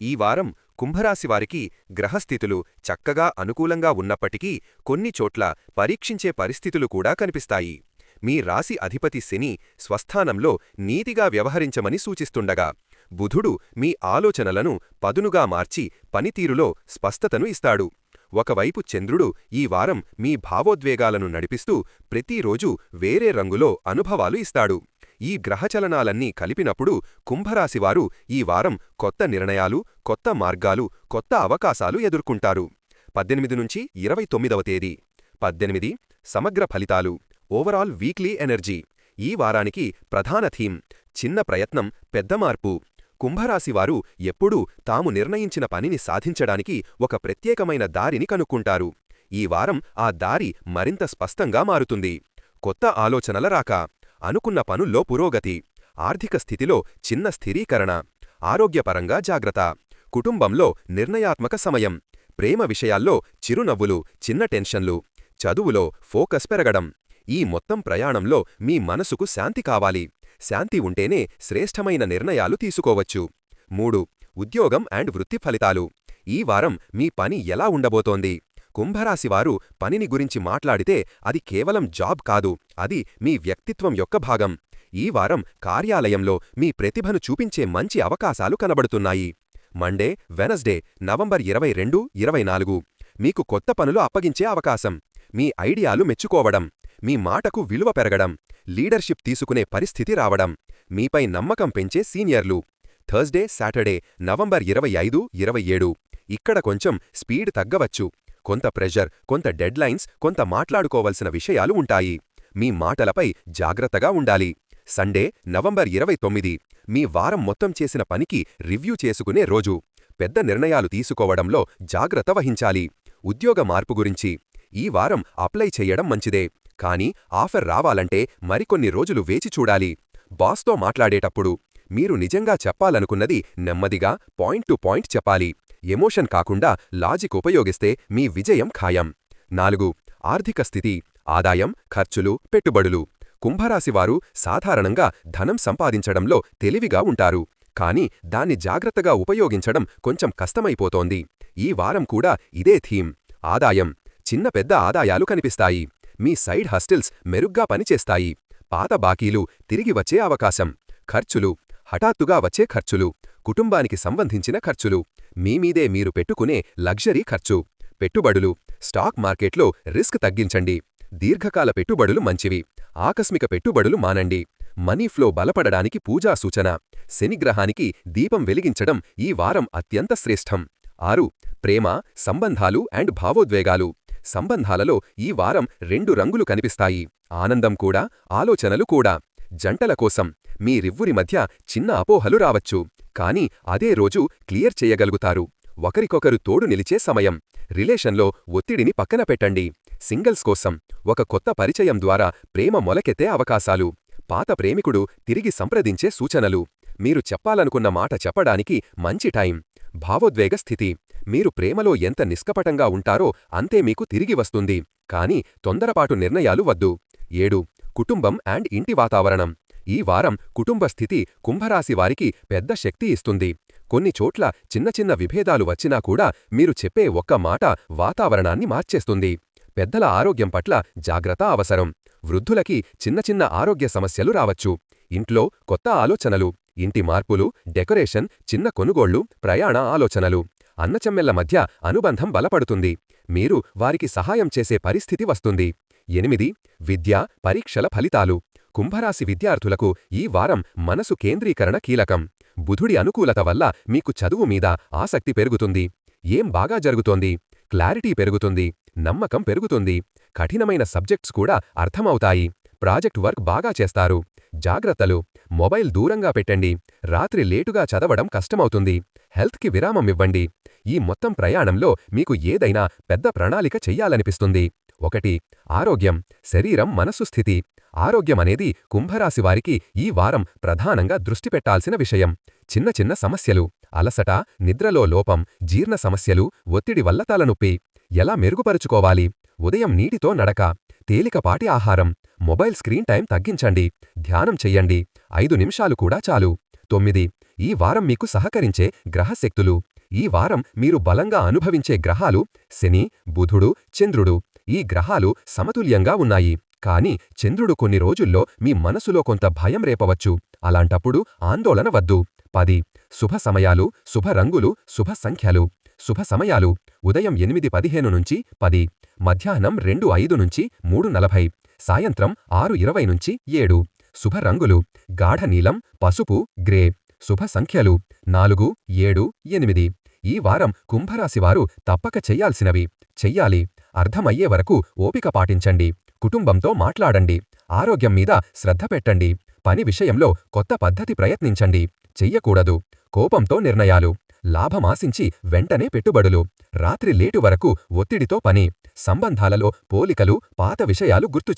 ఈ వారం కుంభరాశివారికి గ్రహస్థితులు చక్కగా అనుకూలంగా ఉన్నప్పటికీ కొన్ని చోట్ల పరీక్షించే పరిస్థితులు కూడా కనిపిస్తాయి. మీ రాశి అధిపతి శని స్వస్థానంలో నీతిగా వ్యవహరించమని సూచిస్తుండగా బుధుడు మీ ఆలోచనలను పదునుగా మార్చి పనితీరులో స్పష్టతను ఇస్తాడు. ఒకవైపు చంద్రుడు ఈ వారం మీ భావోద్వేగాలను నడిపిస్తూ ప్రతిరోజూ వేరే రంగులో అనుభవాలు ఇస్తాడు. ఈ గ్రహచలనాలన్నీ కలిపినప్పుడు కుంభరాశివారు ఈ వారం కొత్త నిర్ణయాలు కొత్త మార్గాలు కొత్త అవకాశాలు ఎదుర్కొంటారు. పద్దెనిమిది నుంచి ఇరవై తొమ్మిదవ తేదీ. పద్దెనిమిది సమగ్ర ఫలితాలు. Overall weekly energy. ఈ వారానికి ప్రధాన థీమ్ చిన్న ప్రయత్నం పెద్ద మార్పు. కుంభరాశివారు ఎప్పుడూ తాము నిర్ణయించిన పనిని సాధించడానికి ఒక ప్రత్యేకమైన దారిని కనుక్కుంటారు. ఈ వారం ఆ దారి మరింత స్పష్టంగా మారుతుంది. కొత్త ఆలోచనల రాక. అనుకున్న పనుల్లో పురోగతి ఆర్థిక స్థితిలో చిన్న స్థిరీకరణ ఆరోగ్యపరంగా జాగ్రత్త కుటుంబంలో నిర్ణయాత్మక సమయం ప్రేమ విషయాల్లో చిరునవ్వులు చిన్న టెన్షన్లు చదువులో ఫోకస్ పెరగడం. ఈ మొత్తం ప్రయాణంలో మీ మనసుకు శాంతి కావాలి. శాంతి ఉంటేనే శ్రేష్టమైన నిర్ణయాలు తీసుకోవచ్చు. మూడు ఉద్యోగం అండ్ వృత్తి ఫలితాలు. ఈ వారం మీ పని ఎలా ఉండబోతోంది? కుంభరాశివారు పనిని గురించి మాట్లాడితే అది కేవలం జాబ్ కాదు అది మీ వ్యక్తిత్వం యొక్క భాగం. ఈ వారం కార్యాలయంలో మీ ప్రతిభను చూపించే మంచి అవకాశాలు కనబడుతున్నాయి. మండే వెనస్డే నవంబర్ ఇరవై రెండు ఇరవై నాలుగు. మీకు కొత్త పనులు అప్పగించే అవకాశం. మీ ఐడియాలు మెచ్చుకోవడం మీ మాటకు విలువ పెరగడం లీడర్షిప్ తీసుకునే పరిస్థితి రావడం మీపై నమ్మకం పెంచే సీనియర్లు. థర్స్డే సాటర్డే నవంబర్ ఇరవై ఐదు ఇరవై ఏడు. ఇక్కడ కొంచెం స్పీడ్ తగ్గవచ్చు. కొంత ప్రెషర్ కొంత డెడ్లైన్స్ కొంత మాట్లాడుకోవలసిన విషయాలు ఉంటాయి. మీ మాటలపై జాగ్రత్తగా ఉండాలి. సండే నవంబర్ ఇరవై తొమ్మిది. మీ వారం మొత్తం చేసిన పనికి రివ్యూ చేసుకునే రోజు. పెద్ద నిర్ణయాలు తీసుకోవడంలో జాగ్రత్త వహించాలి. ఉద్యోగ మార్పు గురించి. ఈ వారం అప్లై చెయ్యడం మంచిదే. కానీ ఆఫర్ రావాలంటే మరికొన్ని రోజులు వేచి చూడాలి. బాస్తో మాట్లాడేటప్పుడు మీరు నిజంగా చెప్పాలనుకున్నది నెమ్మదిగా పాయింట్ టు పాయింట్ చెప్పాలి. ఎమోషన్ కాకుండా లాజిక్ ఉపయోగిస్తే మీ విజయం ఖాయం. నాలుగు ఆర్థిక స్థితి ఆదాయం ఖర్చులు పెట్టుబడులు. కుంభరాశివారు సాధారణంగా ధనం సంపాదించడంలో తెలివిగా ఉంటారు. కాని దాన్ని జాగ్రత్తగా ఉపయోగించడం కొంచెం కష్టమైపోతోంది. ఈ వారం కూడా ఇదే థీమ్. ఆదాయం. చిన్న పెద్ద ఆదాయాలు కనిపిస్తాయి. మీ సైడ్ హస్టిల్స్ మెరుగ్గా పనిచేస్తాయి. పాత బాకీలు తిరిగి వచ్చే అవకాశం. ఖర్చులు. హఠాత్తుగా వచ్చే ఖర్చులు. కుటుంబానికి సంబంధించిన ఖర్చులు. మీమీదే మీరు పెట్టుకునే లగ్జరీ ఖర్చు. పెట్టుబడులు. స్టాక్ మార్కెట్లో రిస్క్ తగ్గించండి. దీర్ఘకాల పెట్టుబడులు మంచివి. ఆకస్మిక పెట్టుబడులు మానండి. మనీ ఫ్లో బలపడడానికి పూజా సూచన. శనిగ్రహానికి దీపం వెలిగించడం ఈ వారం అత్యంత శ్రేష్టం. ఆరు. ప్రేమ సంబంధాలు అండ్ భావోద్వేగాలు. సంబంధాలలో ఈ వారం రెండు రంగులు కనిపిస్తాయి. ఆనందం కూడా ఆలోచనలు కూడా. జంటల కోసం మీరివ్వురి మధ్య చిన్న అపోహలు రావచ్చు కానీ అదే రోజు క్లియర్ చేయగలుగుతారు. ఒకరికొకరు తోడు నిలిచే సమయం రిలేషన్లో ఒత్తిడిని పక్కన పెట్టండి. సింగిల్స్ కోసం ఒక కొత్త పరిచయం ద్వారా ప్రేమ మొలకెత్తే అవకాశాలు పాత ప్రేమికుడు తిరిగి సంప్రదించే సూచనలు మీరు చెప్పాలనుకున్న మాట చెప్పడానికి మంచి టైం భావోద్వేగ స్థితి మీరు ప్రేమలో ఎంత నిష్కపటంగా ఉంటారో అంతే మీకు తిరిగి వస్తుంది కాని తొందరపాటు నిర్ణయాలు వద్దు. ఏడు కుటుంబం అండ్ ఇంటి వాతావరణం. ఈ వారం కుటుంబ స్థితి కుంభరాశి వారికి పెద్ద శక్తి ఇస్తుంది. కొన్ని చోట్ల చిన్న చిన్న విభేదాలు వచ్చినా కూడా మీరు చెప్పే ఒక్క మాట వాతావరణాన్ని మార్చేస్తుంది. పెద్దల ఆరోగ్యం పట్ల జాగ్రత్త అవసరం. వృద్ధులకి చిన్న చిన్న ఆరోగ్య సమస్యలు రావచ్చు. ఇంట్లో కొత్త ఆలోచనలు ఇంటి మార్పులు డెకరేషన్ చిన్న కొనుగోళ్ళు ప్రయాణ ఆలోచనలు. అన్నచెమ్మెళ్ళ మధ్య అనుబంధం బలపడుతుంది. మీరు వారికి సహాయం చేసే పరిస్థితి వస్తుంది. ఎనిమిది విద్య పరీక్షల ఫలితాలు. కుంభరాశి విద్యార్థులకు ఈ వారం మనసు కేంద్రీకరణ కీలకం. బుధుడి అనుకూలత వల్ల మీకు చదువు మీద ఆసక్తి పెరుగుతుంది. ఏం బాగా జరుగుతోంది? క్లారిటీ పెరుగుతుంది. నమ్మకం పెరుగుతుంది. కఠినమైన సబ్జెక్ట్స్ కూడా అర్థమవుతాయి. ప్రాజెక్ట్ వర్క్ బాగా చేస్తారు. జాగ్రత్తలు. మొబైల్ దూరంగా పెట్టండి. రాత్రి లేటుగా చదవడం కష్టమవుతుంది. హెల్త్కి విరామం ఇవ్వండి. ఈ మొత్తం ప్రయాణంలో మీకు ఏదైనా పెద్ద ప్రణాళిక చెయ్యాలనిపిస్తుంది. ఒకటి ఆరోగ్యం శరీరం మనస్సు స్థితి. ఆరోగ్యమనేది కుంభరాశివారికి ఈ వారం ప్రధానంగా దృష్టి పెట్టాల్సిన విషయం. చిన్న చిన్న సమస్యలు అలసట నిద్రలో లోపం జీర్ణ సమస్యలు ఒత్తిడి వల్ల తలనొప్పి. ఎలా మెరుగుపరుచుకోవాలి? ఉదయం నీటితో నడక తేలికపాటి ఆహారం మొబైల్ స్క్రీన్ టైం తగ్గించండి ధ్యానం చెయ్యండి ఐదు నిమిషాలు కూడా చాలు. తొమ్మిది ఈ వారం మీకు సహకరించే గ్రహశక్తులు. ఈ వారం మీరు బలంగా అనుభవించే గ్రహాలు శని బుధుడు చంద్రుడు. ఈ గ్రహాలు సమతుల్యంగా ఉన్నాయి. కాని చంద్రుడు కొన్ని రోజుల్లో మీ మనసులో కొంత భయం రేపవచ్చు. అలాంటప్పుడు ఆందోళన వద్దు. పది. శుభ సమయాలు శుభ రంగులు శుభ సంఖ్యలు. శుభ సమయాలు. ఉదయం ఎనిమిది పదిహేను నుంచి పది. మధ్యాహ్నం రెండు ఐదు నుంచి మూడు నలభై. సాయంత్రం ఆరు ఇరవై నుంచి ఏడు. శుభ రంగులు. గాఢ నీలం పసుపు గ్రే. శుభ సంఖ్యలు. నాలుగు ఏడు ఎనిమిది. ఈ వారం కుంభరాశివారు తప్పక చెయ్యాల్సినవి చెయ్యాలి. అర్థమయ్యే వరకు ఓపిక పాటించండి. కుటుంబంతో మాట్లాడండి. ఆరోగ్యం మీద శ్రద్ధ పెట్టండి. పని విషయంలో కొత్త పద్ధతి ప్రయత్నించండి. చెయ్యకూడదు. కోపంతో నిర్ణయాలు. లాభమాశించి వెంటనే పెట్టుబడులు. రాత్రి లేటు వరకు ఒత్తిడితో పని. సంబంధాలలో పోలికలు పాత విషయాలు గుర్తు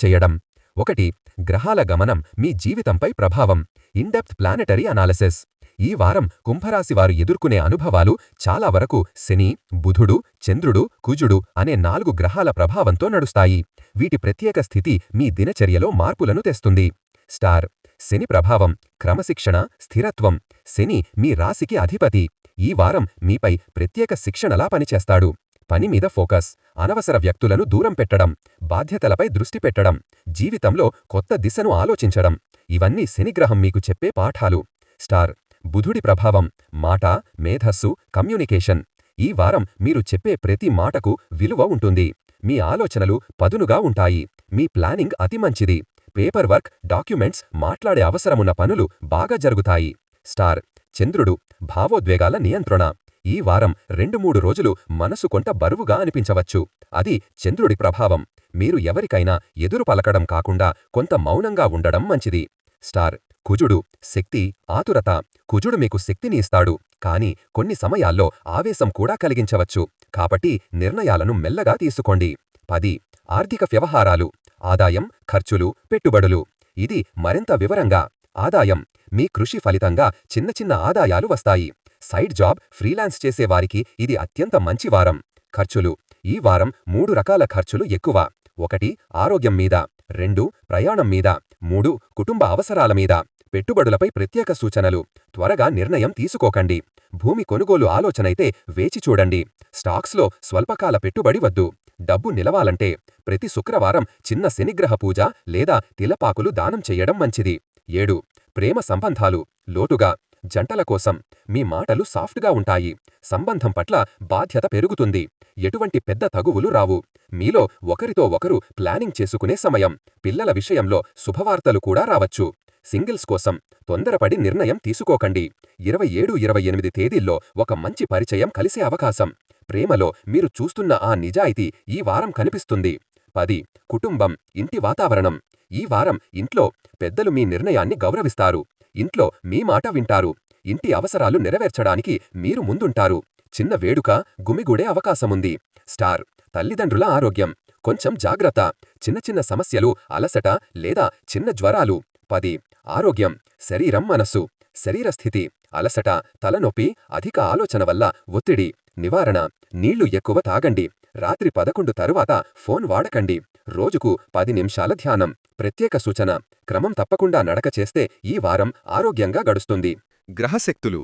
ఒకటి గ్రహాల గమనం మీ జీవితంపై ప్రభావం. In depth planetary analysis. ఈ వారం కుంభరాశివారు ఎదుర్కొనే అనుభవాలు చాలా వరకు శని బుధుడు చంద్రుడు కుజుడు అనే నాలుగు గ్రహాల ప్రభావంతో నడుస్తాయి. వీటి ప్రత్యేక స్థితి మీ దినచర్యలో మార్పులను తెస్తుంది. స్టార్ శని ప్రభావం క్రమశిక్షణ స్థిరత్వం. శని మీ రాశికి అధిపతి. ఈ వారం మీపై ప్రత్యేక శిక్షణలా పనిచేస్తాడు. పని మీద ఫోకస్ అనవసర వ్యక్తులను దూరం పెట్టడం బాధ్యతలపై దృష్టి పెట్టడం జీవితంలో కొత్త దిశను ఆలోచించడం. ఇవన్నీ శనిగ్రహం మీకు చెప్పే పాఠాలు. స్టార్ బుధుడి ప్రభావం మాట మేధస్సు కమ్యూనికేషన్. ఈ వారం మీరు చెప్పే ప్రతి మాటకు విలువ ఉంటుంది. మీ ఆలోచనలు పదునుగా ఉంటాయి. మీ ప్లానింగ్ అతి మంచిది. పేపర్ వర్క్ డాక్యుమెంట్స్ మాట్లాడే అవసరమున్న పనులు బాగా జరుగుతాయి. స్టార్ చంద్రుడు భావోద్వేగాల నియంత్రణ. ఈ వారం రెండు మూడు రోజులు మనసు కొంత బరువుగా అనిపించవచ్చు. అది చంద్రుడి ప్రభావం. మీరు ఎవరికైనా ఎదురు పలకడం కాకుండా కొంత మౌనంగా ఉండడం మంచిది. స్టార్. కుజుడు శక్తి ఆతురత. కుజుడు మీకు శక్తిని ఇస్తాడు. కాని కొన్ని సమయాల్లో ఆవేశం కూడా కలిగించవచ్చు. కాబట్టి నిర్ణయాలను మెల్లగా తీసుకోండి. పది. ఆర్థిక వ్యవహారాలు. ఆదాయం ఖర్చులు పెట్టుబడులు. ఇది మరింత వివరంగా. ఆదాయం. మీ కృషి ఫలితంగా చిన్న చిన్న ఆదాయాలు వస్తాయి. సైడ్ జాబ్ ఫ్రీలాన్స్ చేసేవారికి ఇది అత్యంత మంచి వారం. ఖర్చులు. ఈ వారం మూడు రకాల ఖర్చులు ఎక్కువ. ఒకటి ఆరోగ్యం మీద. రెండు ప్రయాణం మీద. మూడు కుటుంబ అవసరాల మీద. పెట్టుబడులపై ప్రత్యేక సూచనలు. త్వరగా నిర్ణయం తీసుకోకండి. భూమి కొనుగోలు ఆలోచనైతే వేచి చూడండి. స్టాక్స్లో స్వల్పకాల పెట్టుబడి వద్దు. డబ్బు నిలవాలంటే ప్రతి శుక్రవారం చిన్న శనిగ్రహ పూజ లేదా తిలపాకులు దానం చెయ్యడం మంచిది. ఏడు ప్రేమ సంబంధాలు. లోటుగా జంటల కోసం మీ మాటలు సాఫ్ట్గా ఉంటాయి. సంబంధం పట్ల బాధ్యత పెరుగుతుంది. ఎటువంటి పెద్ద తగువులు రావు. మీలో ఒకరితో ఒకరు ప్లానింగ్ చేసుకునే సమయం. పిల్లల విషయంలో శుభవార్తలు కూడా రావచ్చు. సింగిల్స్ కోసం తొందరపడి నిర్ణయం తీసుకోకండి. ఇరవై ఏడు ఇరవై ఎనిమిది తేదీల్లో ఒక మంచి పరిచయం కలిసే అవకాశం. ప్రేమలో మీరు చూస్తున్న ఆ నిజాయితీ ఈ వారం కనిపిస్తుంది. పది కుటుంబం ఇంటి వాతావరణం. ఈ వారం ఇంట్లో పెద్దలు మీ నిర్ణయాన్ని గౌరవిస్తారు. ఇంట్లో మీ మాట వింటారు. ఇంటి అవసరాలు నెరవేర్చడానికి మీరు ముందుంటారు. చిన్న వేడుక గుమిగూడే అవకాశముంది. స్టార్ తల్లిదండ్రుల ఆరోగ్యం. కొంచెం జాగ్రత్త. చిన్న చిన్న సమస్యలు అలసట లేదా చిన్న జ్వరాలు. పది ఆరోగ్యం. శరీరం మనస్సు. శరీరస్థితి అలసట తలనొప్పి అధిక ఆలోచన వల్ల ఒత్తిడి నివారణ. నీళ్ళు ఎక్కువ తాగండి. రాత్రి పదకొండు తరువాత ఫోన్ వాడకండి. రోజుకు పది నిమిషాల ధ్యానం. ప్రత్యేక సూచన. క్రమం తప్పకుండా నడక చేస్తే ఈ వారం ఆరోగ్యంగా గడుస్తుంది. గ్రహశక్తులు.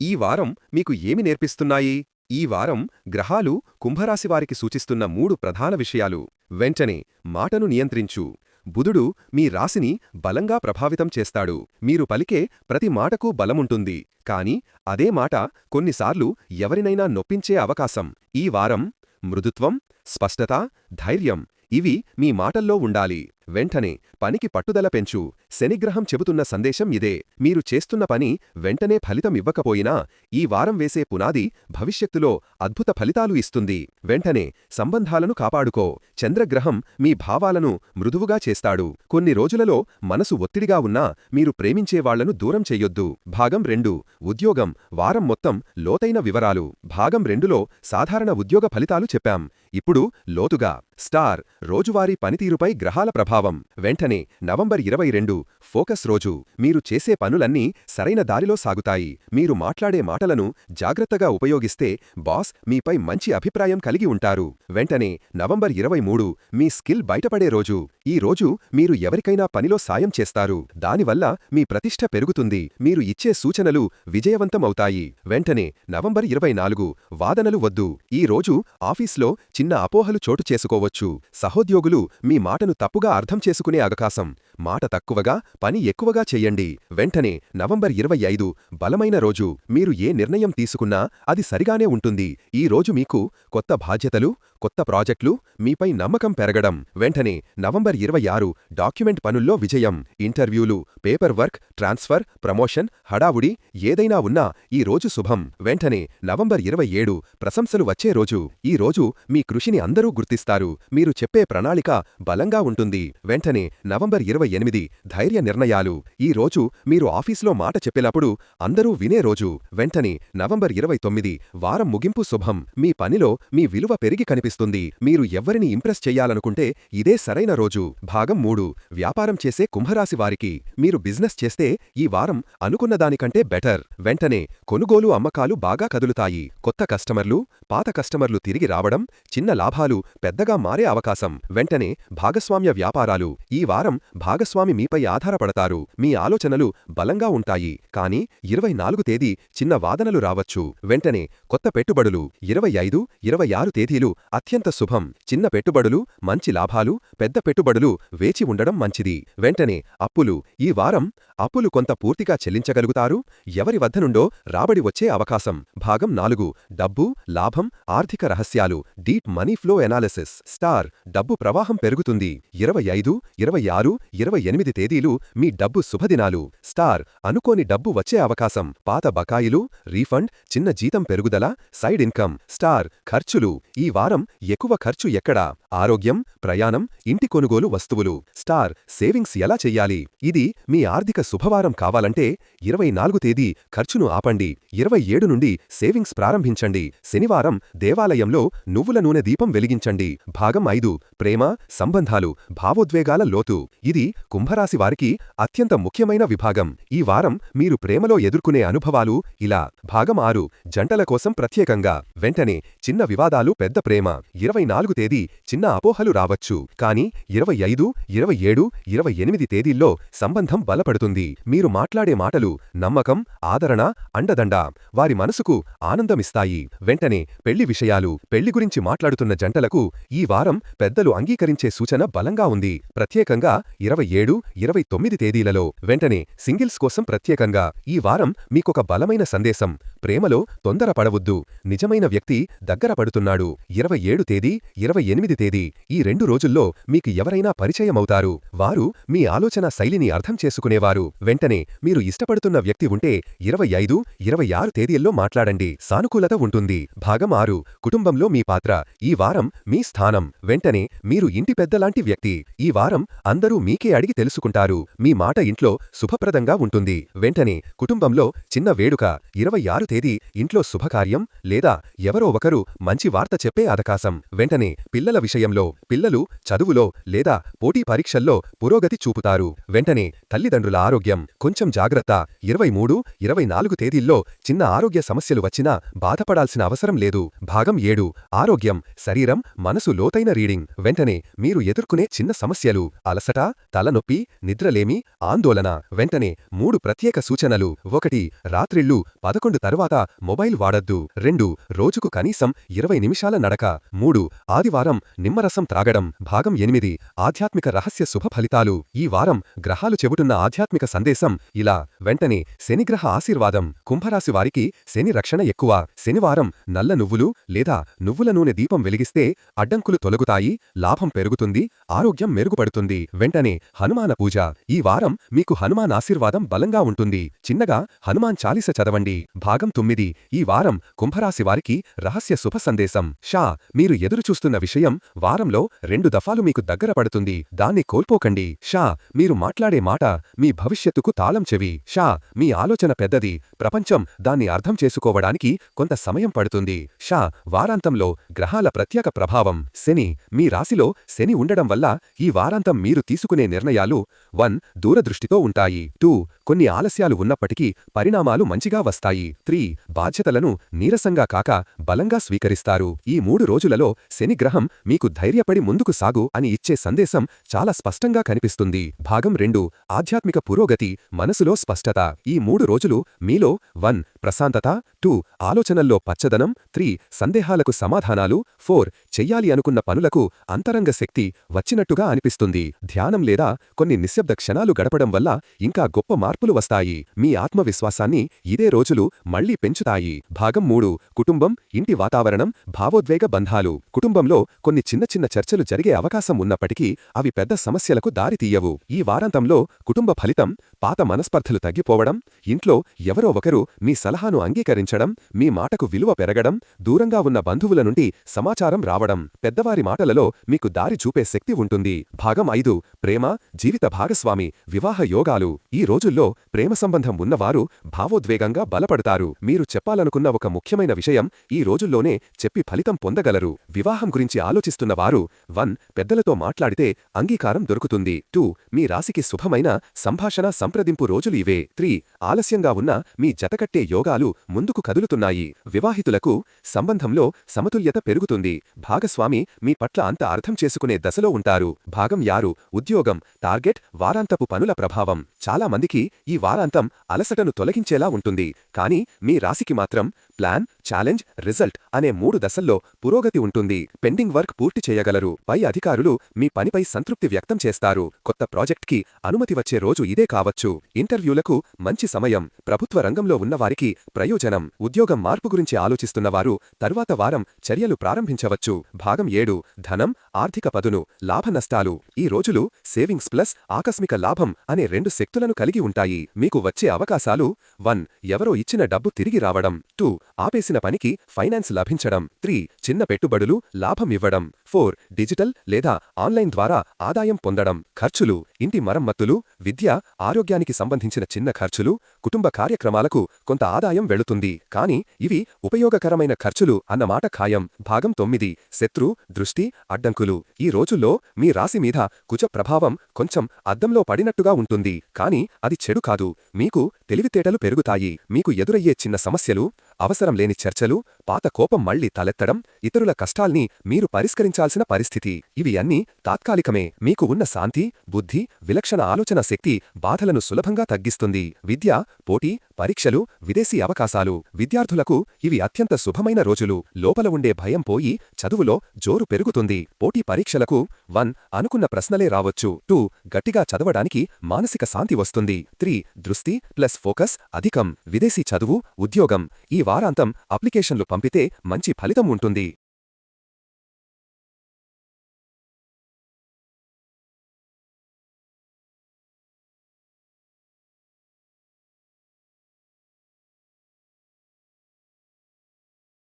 ఈ వారం మీకు ఏమి నేర్పిస్తున్నాయి? ఈ వారం గ్రహాలు కుంభరాశివారికి సూచిస్తున్న మూడు ప్రధాన విషయాలు. వెంటనే మాటను నియంత్రించు. బుధుడు మీ రాశిని బలంగా ప్రభావితం చేస్తాడు. మీరు పలికే ప్రతి మాటకు బలముంటుంది. కాని అదే మాట కొన్నిసార్లు ఎవరినైనా నొప్పించే అవకాశం. ఈ వారం మృదుత్వం స్పష్టత ధైర్యం ఇవి మీ మాటల్లో ఉండాలి. వెంటనే పనికి పట్టుదల పెంచు. శనిగ్రహం చెబుతున్న సందేశం ఇదే. మీరు చేస్తున్న పని వెంటనే ఫలితం ఇవ్వకపోయినా ఈ వారం వేసే పునాది భవిష్యత్తులో అద్భుత ఫలితాలు ఇస్తుంది. వెంటనే సంబంధాలను కాపాడుకో. చంద్రగ్రహం మీ భావాలను మృదువుగా చేస్తాడు. కొన్ని రోజులలో మనసు ఒత్తిడిగా ఉన్నా మీరు ప్రేమించేవాళ్ళను దూరం చెయ్యొద్దు భాగం రెండు. ఉద్యోగం. వారం మొత్తం లోతైన వివరాలు. భాగం రెండులో సాధారణ ఉద్యోగ ఫలితాలు చెప్పాం. ఇప్పుడు లోతుగా. స్టార్. రోజువారీ పనితీరుపై గ్రహాల ప్రభావం. వెంటనే నవంబర్ ఇరవై రెండు ఫోకస్ రోజు. మీరు చేసే పనులన్నీ సరైన దారిలో సాగుతాయి. మీరు మాట్లాడే మాటలను జాగ్రత్తగా ఉపయోగిస్తే బాస్ మీపై మంచి అభిప్రాయం కలిగి ఉంటారు. వెంటనే నవంబర్ ఇరవై మూడు మీ స్కిల్ బయటపడే రోజు. ఈ రోజు మీరు ఎవరికైనా పనిలో సాయం చేస్తారు. దానివల్ల మీ ప్రతిష్ట పెరుగుతుంది. మీరు ఇచ్చే సూచనలు విజయవంతం అవుతాయి వెంటనే నవంబర్ ఇరవై నాలుగు వాదనలు వద్దు. ఈ రోజు ఆఫీస్లో చిన్న అపోహలు చోటు చేసుకోవచ్చు. సహోద్యోగులు మీ మాటను తప్పుగా అర్థం చేసుకునే అవకాశం. మాట తక్కువగా పని ఎక్కువగా చెయ్యండి వెంటనే నవంబర్ ఇరవై ఐదు బలమైన రోజు. మీరు ఏ నిర్ణయం తీసుకున్నా అది సరిగానే ఉంటుంది. ఈ రోజు మీకు కొత్త బాధ్యతలు కొత్త ప్రాజెక్టులు మీపై నమ్మకం పెరగడం. వెంటనే నవంబర్ ఇరవై ఆరు డాక్యుమెంట్ పనుల్లో విజయం. ఇంటర్వ్యూలు పేపర్ వర్క్ ట్రాన్స్ఫర్ ప్రమోషన్ హడావుడి ఏదైనా ఉన్నా ఈ రోజు శుభం. వెంటనే నవంబర్ ఇరవై ఏడు ప్రశంసలు వచ్చే రోజు. ఈ రోజు మీ కృషిని అందరూ గుర్తిస్తారు. మీరు చెప్పే ప్రణాళిక బలంగా ఉంటుంది. వెంటనే నవంబర్ ఇరవై ఎనిమిది ధైర్య నిర్ణయాలు. ఈ రోజు మీరు ఆఫీసులో మాట చెప్పేటప్పుడు అందరూ వినే రోజు. వెంటనే నవంబర్ ఇరవై తొమ్మిది వారం ముగింపు శుభం. మీ పనిలో మీ విలువ పెరిగి కనిపిస్తుంది మీరు ఎవ్వరిని ఇంప్రెస్ చేయాలనుకుంటే ఇదే సరైన రోజు. భాగం మూడు. వ్యాపారం చేసే కుంభరాశి వారికి మీరు బిజినెస్ చేస్తే ఈ వారం అనుకున్న దానికంటే బెటర్. వెంటనే కొనుగోలు అమ్మకాలు బాగా కదులుతాయి. కొత్త కస్టమర్లు పాత కస్టమర్లు తిరిగి రావడం చిన్న లాభాలు పెద్దగా మారే అవకాశం. వెంటనే భాగస్వామ్య వ్యాపారాలు. ఈ వారం భాగస్వామి మీపై ఆధారపడతారు. మీ ఆలోచనలు బలంగా ఉంటాయి. కానీ ఇరవై నాలుగు తేదీ చిన్న వాదనలు రావచ్చు. వెంటనే కొత్త పెట్టుబడులు. ఇరవై ఐదు ఇరవై ఆరు తేదీలు అత్యంత శుభం చిన్న పెట్టుబడులు మంచి లాభాలు పెద్ద పెట్టుబడులు వేచి ఉండడం మంచిది. వెంటనే అప్పులు. ఈ వారం అప్పులు కొంత పూర్తిగా చెల్లించగలుగుతారు. ఎవరి వద్ద నుండో రాబడి వచ్చే అవకాశం. భాగం నాలుగు. డబ్బు లాభం ఆర్థిక రహస్యాలు. Deep money flow analysis. Star. డబ్బు ప్రవాహం పెరుగుతుంది. ఇరవై ఐదు ఇరవై ఆరు ఇరవై ఎనిమిది తేదీలు మీ డబ్బు శుభదినాలు. స్టార్. అనుకోని డబ్బు వచ్చే అవకాశం. పాత బకాయిలు రీఫండ్ చిన్న జీతం పెరుగుదల సైడ్ ఇన్కమ్. స్టార్. ఖర్చులు. ఈ వారం ఎక్కువ ఖర్చు ఎక్కడా? ఆరోగ్యం ప్రయాణం ఇంటి కొనుగోలు వస్తువులు. స్టార్ సేవింగ్స్ ఎలా చెయ్యాలి? ఇది మీ ఆర్థిక శుభవారం కావాలంటే ఇరవై నాలుగు తేదీ ఖర్చును ఆపండి. ఇరవై ఏడు నుండి సేవింగ్స్ ప్రారంభించండి. శనివారం దేవాలయంలో నువ్వుల నూనె దీపం వెలిగించండి. భాగం ఐదు ప్రేమ సంబంధాలు భావోద్వేగాల లోతు. ఇది కుంభరాశి వారికి అత్యంత ముఖ్యమైన విభాగం. ఈ వారం మీరు ప్రేమలో ఎదుర్కొనే అనుభవాలు ఇలా. భాగం ఆరు జంటల కోసం ప్రత్యేకంగా. వెంటనే చిన్న వివాదాలు పెద్ద ప్రేమ. ఇరవై నాలుగు తేదీ చిన్న అపోహలు రావచ్చు. కాని ఇరవై ఐదు ఇరవై ఏడు ఇరవై ఎనిమిది తేదీల్లో సంబంధం బలపడుతుంది. మీరు మాట్లాడే మాటలు నమ్మకం ఆదరణ అండదండ వారి మనసుకు ఆనందమిస్తాయి. వెంటనే పెళ్ళి విషయాలు పెళ్ళి గురించి మాట్లాడుతున్న జంటలకు ఈ వారం పెద్దలు అంగీకరించే సూచన బలంగా ఉంది. ప్రత్యేకంగా ఇరవై ఏడు ఇరవై తొమ్మిది తేదీలలో వెంటనే సింగిల్స్ కోసం ప్రత్యేకంగా ఈ వారం మీకొక బలమైన సందేశం. ప్రేమలో తొందరపడవద్దు. నిజమైన వ్యక్తి దగ్గర పడుతున్నాడు. ఇరవై ఏడు తేదీ ఇరవై ఎనిమిది తేదీ ఈ రెండు రోజుల్లో మీకు ఎవరైనా పరిచయమవుతారు వారు మీ ఆలోచన శైలిని అర్థం చేసుకునేవారు. వెంటనే మీరు ఇష్టపడుతున్న వ్యక్తి ఉంటే ఇరవై ఐదు ఇరవై ఆరు తేదీల్లో మాట్లాడండి. సానుకూలత ఉంటుంది. భాగం ఆరు కుటుంబంలో మీ పాత్ర. ఈ వారం మీ స్థానం. వెంటనే మీరు ఇంటి పెద్దలాంటి వ్యక్తి. ఈ వారం అందరూ మీకే అడిగి తెలుసుకుంటారు. మీ మాట ఇంట్లో శుభప్రదంగా ఉంటుంది. వెంటనే కుటుంబంలో చిన్న వేడుక. ఇరవై ఆరు తేదీ ఇంట్లో శుభకార్యం లేదా ఎవరో ఒకరు మంచి వార్త చెప్పే అవకాశం. వెంటనే పిల్లల విషయం విషయంలో పిల్లలు చదువులో లేదా పోటీ పరీక్షల్లో పురోగతి చూపుతారు. వెంటనే తల్లిదండ్రుల ఆరోగ్యం కొంచెం జాగ్రత్త. ఇరవై మూడు ఇరవై నాలుగు తేదీల్లో చిన్న ఆరోగ్య సమస్యలు వచ్చినా బాధపడాల్సిన అవసరం లేదు. భాగం ఏడు ఆరోగ్యం శరీరం మనసు లోతైన రీడింగ్. వెంటనే మీరు ఎదుర్కొనే చిన్న సమస్యలు అలసట తలనొప్పి నిద్రలేమి ఆందోళన. వెంటనే మూడు ప్రత్యేక సూచనలు. ఒకటి రాత్రిళ్ళు పదకొండు తరువాత మొబైల్ వాడద్దు. రెండు రోజుకు కనీసం ఇరవై నిమిషాల నడక. మూడు ఆదివారం నిమ్మరసం త్రాగడం. భాగం ఎనిమిది. ఆధ్యాత్మిక రహస్య శుభ ఫలితాలు. ఈ వారం గ్రహాలు చెబుతున్న ఆధ్యాత్మిక సందేశం. ఇలా వెంటనే శనిగ్రహ ఆశీర్వాదం. కుంభరాశి వారికి శని రక్షణ ఎక్కువ. శనివారం నల్ల నువ్వులు లేదా నువ్వుల నూనె దీపం వెలిగిస్తే అడ్డంకులు తొలగుతాయి లాభం పెరుగుతుంది ఆరోగ్యం మెరుగుపడుతుంది. వెంటనే హనుమాన పూజ. ఈ వారం మీకు హనుమాన్ ఆశీర్వాదం బలంగా ఉంటుంది. చిన్నగా హనుమాన్ చాలీస చదవండి. భాగం తొమ్మిది. ఈ వారం కుంభరాశి వారికి రహస్య శుభ సందేశం. షా మీరు ఎదురుచూస్తున్న విషయం వారంలో రెండు దఫాలు మీకు దగ్గర పడుతుంది. దాన్ని కోల్పోకండి. షా మీరు మాట్లాడే మాట మీ భవిష్యత్తుకు తాళం చెవి. షా మీ ఆలోచన పెద్దది. ప్రపంచం దాన్ని అర్థం చేసుకోవడానికి కొంత సమయం పడుతుంది. షా వారాంతంలో గ్రహాల ప్రత్యేక ప్రభావం. శని మీ రాశిలో శని ఉండడం వల్ల ఈ వారాంతం మీరు తీసుకునే నిర్ణయాలు వన్ దూరదృష్టితో ఉంటాయి. టూ కొన్ని ఆలస్యాలు ఉన్నప్పటికీ పరిణామాలు మంచిగా వస్తాయి. త్రీ బాధ్యతలను నీరసంగా కాక బలంగా స్వీకరిస్తారు. ఈ మూడు రోజులలో శనిగ్రహం మీకు ధైర్యపడి ముందుకు సాగు అని ఇచ్చే సందేశం చాలా స్పష్టంగా కనిపిస్తుంది. భాగం రెండు. ఆధ్యాత్మిక పురోగతి మనసులో స్పష్టత. ఈ మూడు రోజులు మీలో వన్ ప్రశాంతత టూ ఆలోచనల్లో పచ్చదనం త్రీ సందేహాలకు సమాధానాలు ఫోర్ చెయ్యాలి అనుకున్న పనులకు అంతరంగ శక్తి వచ్చినట్టుగా అనిపిస్తుంది. ధ్యానం లేదా కొన్ని నిశ్శబ్ద క్షణాలు గడపడం వల్ల ఇంకా గొప్ప మార్పులు వస్తాయి. మీ ఆత్మవిశ్వాసాన్ని ఇదే రోజులు మళ్ళీ పెంచుతాయి. భాగం మూడు కుటుంబం ఇంటి వాతావరణం భావోద్వేగ బంధాలు. కుటుంబంలో కొన్ని చిన్న చిన్న చర్చలు జరిగే అవకాశం ఉన్నప్పటికీ అవి పెద్ద సమస్యలకు దారితీయవు. ఈ వారాంతంలో కుటుంబ ఫలితం పాత మనస్పర్ధలు తగ్గిపోవడం ఇంట్లో ఎవరో ఒకరు మీ సలహాను అంగీకరించడం మీ మాటకు విలువ పెరగడం దూరంగా ఉన్న బంధువుల నుండి సమాచారం రావడం పెద్దవారి మాటలలో మీకు దారి చూపే శక్తి ఉంటుంది. భాగం ఐదు ప్రేమ జీవిత భాగస్వామి వివాహ యోగాలు. ఈ రోజుల్లో ప్రేమ సంబంధం ఉన్నవారు భావోద్వేగంగా బలపడతారు. మీరు చెప్పాలనుకున్న ఒక ముఖ్యమైన విషయం ఈ రోజుల్లోనే చెప్పి ఫలితం పొందగలరు. వివాహం గురించి ఆలోచిస్తున్నవారు వన్ పెద్దలతో మాట్లాడితే అంగీకారం దొరుకుతుంది. టూ మీ రాశికి శుభమైన సంభాషణ సంప్రదింపు రోజులు ఇవే. త్రీ ఆలస్యంగా ఉన్న మీ జతకట్టే యోగాలు ముందుకు కదులుతున్నాయి. వివాహితులకు సంబంధంలో సమతుల్యత పెరుగుతుంది. భాగస్వామి మీ పట్ల అంత అర్థం చేసుకునే దశలో ఉంటారు. భాగం యారు? ఉద్యోగం టార్గెట్ వారాంతపు పనుల ప్రభావం. చాలామందికి ఈ వారాంతం అలసటను తొలగించేలా ఉంటుంది. కానీ మీ రాశికి మాత్రం ప్లాన్ ఛాలెంజ్ రిజల్ట్ అనే మూడు దశల్లో పురోగతి ఉంటుంది. పెండింగ్ వర్క్ పూర్తి చేయగలరు. పై అధికారులు మీ పనిపై సంతృప్తి వ్యక్తం చేస్తారు. కొత్త ప్రాజెక్ట్కి అనుమతి వచ్చే రోజు ఇదే కావచ్చు. ఇంటర్వ్యూలకు మంచి సమయం ప్రభుత్వ రంగంలో ఉన్నవారికి ప్రయోజనం ఉద్యోగం మార్పు గురించి ఆలోచిస్తున్నవారు తరువాత వారం చర్యలు ప్రారంభించవచ్చు. భాగం ఏడు ధనం ఆర్థిక పదును లాభ నష్టాలు. ఈ రోజులు సేవింగ్స్ ప్లస్ ఆకస్మిక లాభం అనే రెండు శక్తులను కలిగి ఉంటాయి. మీకు వచ్చే అవకాశాలు వన్ ఎవరో ఇచ్చిన డబ్బు తిరిగి రావడం టూ ఆపేసిన పనికి ఫైనాన్స్ లభించడం. త్రీ చిన్న పెట్టుబడులు లాభం ఇవ్వడం. ఫోర్ డిజిటల్ లేదా ఆన్లైన్ ద్వారా ఆదాయం పొందడం. ఖర్చులు ఇంటి మరమ్మత్తులు విద్య ఆరోగ్యానికి సంబంధించిన చిన్న ఖర్చులు కుటుంబ కార్యక్రమాలకు కొంత ఆదాయం వెళుతుంది. కాని ఇవి ఉపయోగకరమైన ఖర్చులు అన్నమాట ఖాయం. భాగం తొమ్మిది. శత్రు దృష్టి అడ్డంకులు. ఈ రోజుల్లో మీ రాశి మీద కుజ ప్రభావం కొంచెం అద్దంలో పడినట్టుగా ఉంటుంది. కాని అది చెడు కాదు. మీకు తెలివితేటలు పెరుగుతాయి. మీకు ఎదురయ్యే చిన్న సమస్యలు అవసరం లేని చర్చలు పాత కోపం మళ్ళీ తలెత్తడం ఇతరుల కష్టాల్ని మీరు పరిష్కరించాల్సిన పరిస్థితి. ఇవి అన్నీ తాత్కాలికమే. మీకు ఉన్న శాంతి బుద్ధి విలక్షణ ఆలోచన శక్తి బాధలను సులభంగా తగ్గిస్తుంది. విద్య పోటీ పరీక్షలు విదేశీ అవకాశాలు విద్యార్థులకు ఇవి అత్యంత శుభమైన రోజులు. లోపల ఉండే భయం పోయి చదువులో జోరు పెరుగుతుంది. పోటీ పరీక్షలకు వన్ అనుకున్న ప్రశ్నలే రావచ్చు. టూ గట్టిగా చదవడానికి మానసిక శాంతి వస్తుంది. త్రీ దృష్టి ప్లస్ ఫోకస్ అధికం. విదేశీ చదువు ఉద్యోగం ఈ వారాంతం అప్లికేషన్లు పంపితే మంచి ఫలితం ఉంటుంది.